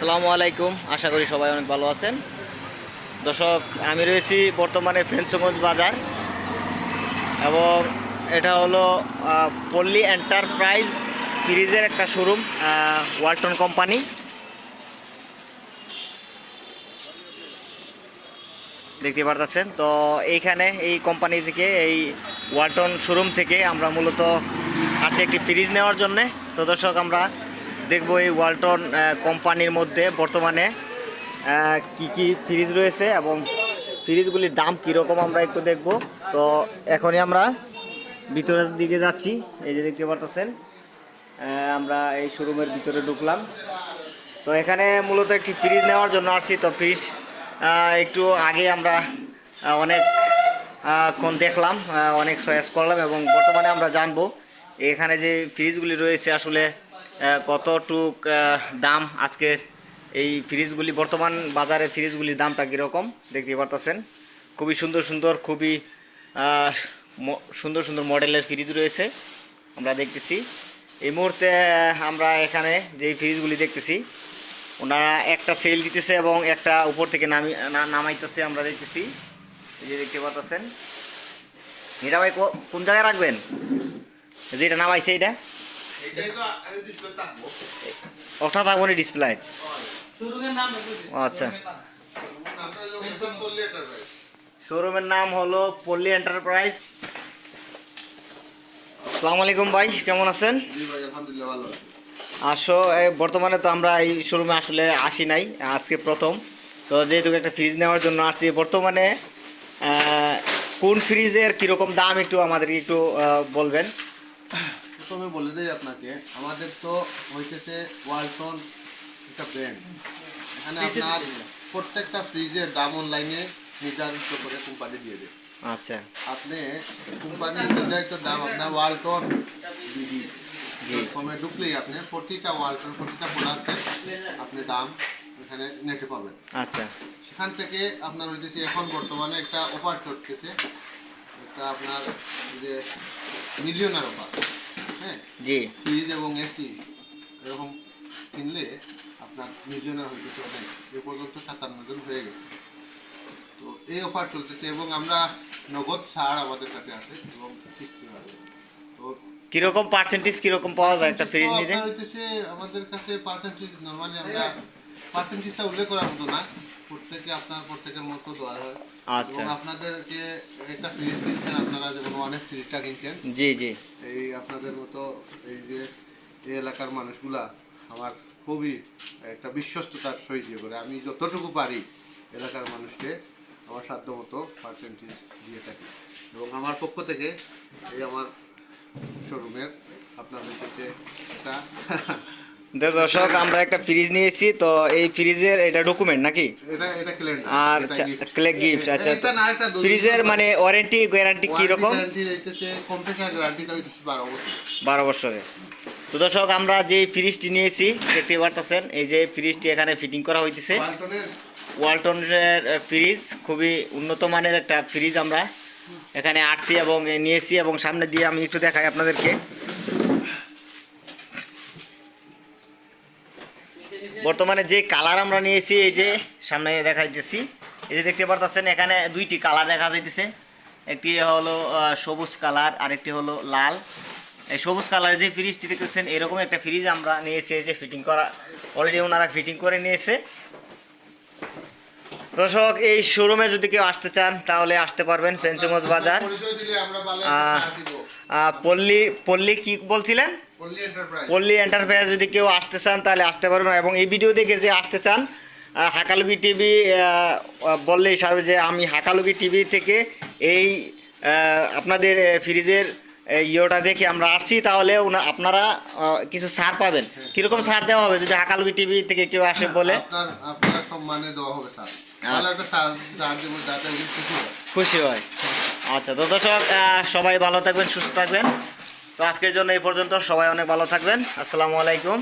আসসালামু আলাইকুম। আশা করি সবাই অনেক ভালো আছেন। দর্শক, আমি রয়েছি বর্তমানে ফেন্সগঞ্জ বাজার এবং এটা হলো পল্লী এন্টারপ্রাইজ ফ্রিজের একটা শোরুম ওয়ালটন কোম্পানি। দেখতে পারতেছেন? তো এইখানে, এই কোম্পানি থেকে, এই ওয়ালটন শোরুম থেকে আমরা মূলত আছে একটি ফ্রিজ নেওয়ার জন্যে। তো দর্শক, আমরা দেখব এই ওয়ালটন কোম্পানির মধ্যে বর্তমানে কি কি ফ্রিজ রয়েছে এবং ফ্রিজগুলির দাম কীরকম আমরা একটু দেখব। তো এখনই আমরা ভিতরের দিকে যাচ্ছি, এই যে দেখতে পারতেছেন আমরা এই শোরুমের ভিতরে ঢুকলাম। তো এখানে মূলত একটি ফ্রিজ নেওয়ার জন্য আসছি, তো ফ্রিজ একটু আগে আমরা অনেক ক্ষণ দেখলাম অনেক চয়েস করলাম এবং বর্তমানে আমরা জানব, এখানে যে ফ্রিজগুলি রয়েছে আসলে কতটুক দাম আজকের এই ফ্রিজগুলি, বর্তমান বাজারে ফ্রিজগুলির দামটা কীরকম? দেখতে পারতেছেন। খুবই সুন্দর সুন্দর, খুবই সুন্দর সুন্দর মডেলের ফ্রিজ রয়েছে। আমরা দেখতেছি। এই মুহূর্তে আমরা এখানে যে ফ্রিজগুলি দেখতেছি, ওনারা একটা সেল দিতেছে এবং একটা উপর থেকে নামি নামাইতেছে আমরা দেখতেছি। এই যে দেখতে পাচ্ছেন এটা ভাই কোন জায়গায় রাখবেন? এই যে এটা নামাইছে এটা? ওটা থাকব না ডিসপ্লে শোরুমের নাম ও আচ্ছা। হলো পল্লী এন্টারপ্রাইজ শোরুমের নাম হলো পল্লী এন্টারপ্রাইজ আসসালামু আলাইকুম ভাই কেমন আছেন? জি ভাই আলহামদুলিল্লাহ ভালো আছি। আসো বর্তমানে তো আমরা এই শোরুমে আসলে আসি নাই আজকে প্রথম। তো যেহেতু একটা ফ্রিজ নেওয়ার জন্য আসছি বর্তমানে কোন ফ্রিজের কীরকম দাম একটু আমাদেরকে একটু বলবেন? প্রথমে বলে দেই আপনাকে আমাদের তো হইতেছে ওয়ালটন একটা ব্র্যান্ড। এখানে আপনার প্রত্যেকটা ফ্রিজের দাম অনলাইনে নির্ধারিত করে কোম্পানি দিয়ে দেয়। আচ্ছা। আপনি কোম্পানির নির্ধারিত দাম আপনার ওয়ালটন জি। কমে ঢুকলেই আপনি প্রতিটা ওয়ালটন প্রতিটা প্রোডাক্টের আপনি দাম এখানে নেটে পাবেন। আচ্ছা। সেখান থেকে আপনার হইতেছে এখন বর্তমানে একটা অফার চলতেছে। একটা আপনার যে মিলিয়নার অফার হ্যাঁ? জি। ফ্রিজ এবং এসি এরকম কিনলে আপনার মিলিয়নার হইতেছে অনেক এ পর্যন্ত সাতান্ন জন হয়ে গেছে। তো এই অফার চলতেছে এবং আমরা নগদ ছাড় আমাদের কাছে আছে এবং কিস্তিও আছে। তো কীরকম পার্সেন্টেজ কীরকম পাওয়া যায় একটা ফ্রিজ নিতে? হইতেছে আমাদের কাছে পার্সেন্টেজ নর্মালি আমরা পার্সেন্টেজটা উল্লেখ করার মতো না। প্রত্যেকে আপনার প্রত্যেকের মতো দেওয়া হয়। আচ্ছা। এবং আপনাদেরকে একটা ফ্রিজ কিনছেন আপনারা যেমন অনেক ফ্রিজটা কিনছেন। জি জি। এই আপনাদের মতো এই যে এই এলাকার মানুষগুলা আমার খুবই একটা বিশ্বস্ততার সহিত ইয়ে করে। আমি যতটুকু পারি এলাকার মানুষকে আমার সাধ্য মতো পার্সেন্টেজ দিয়ে থাকি। এবং আমার পক্ষ থেকে এই আমার শোরুমের আপনার হচ্ছে একটা দর্শক আমরা একটা ফ্রিজ নিয়েছি তো এই ফ্রিজের এটা ডকুমেন্ট নাকি? আর ক্লে গিফট আচ্ছা। ফ্রিজের মানে ওয়ারেন্টি গ্যারান্টি গ্যারান্টিটা হইতেছে বারো বছর বছরের। তো দর্শক আমরা যে ফ্রিজটি নিয়েছি দেখতে পারতেছেন এই যে ফ্রিজটি এখানে ফিটিং করা হইতেছে। ওয়ালটনের ফ্রিজ খুবই উন্নত মানের একটা ফ্রিজ আমরা এখানে আসছি এবং নিয়েছি এবং সামনে দিয়ে আমি একটু দেখাই আপনাদেরকে। বর্তমানে যে কালার আমরা নিয়েছি এই যে সামনে দেখাইতেছি এই যে দেখতে পারতেছেন এখানে দুইটি কালার দেখা যাইতেছে। একটি হলো সবুজ কালার আরেকটি হলো লাল। এই সবুজ কালারের যে ফ্রিজটি দেখতেছেন এরকম একটা ফ্রিজ আমরা নিয়েছি এই যে ফিটিং করা অলরেডি ওনারা ফিটিং করে নিয়েছে। দর্শক এই শোরুমে যদি কেউ আসতে চান তাহলে আসতে পারবেন পেঞ্চগঞ্জ বাজার। পল্লী পল্লী কি বলছিলেন? পল্লী এন্টারপ্রাইজ যদি কেউ আসতে চান তাহলে আসতে পারবেন এবং এই ভিডিও দেখে যে আসতে চান হাকালুকি টিভি বললেই সারবে যে আমি হাকালুকি টিভি থেকে এই আপনাদের ফ্রিজের ইয়েটা দেখে আমরা আসছি। তাহলে আপনারা কিছু ছাড় পাবেন। কীরকম ছাড় দেওয়া হবে? যদি হাকালুকি টিভি থেকে কেউ আসে বলে। আপনার আপনার সম্মানে দেওয়া হবে উনি খুশি হয়। খুশি হয়। আচ্ছা তো দর্শক সবাই ভালো থাকবেন, সুস্থ থাকবেন। তো আজকের জন্য এই পর্যন্ত সবাই অনেক ভালো থাকবেন। আসসালামু আলাইকুম।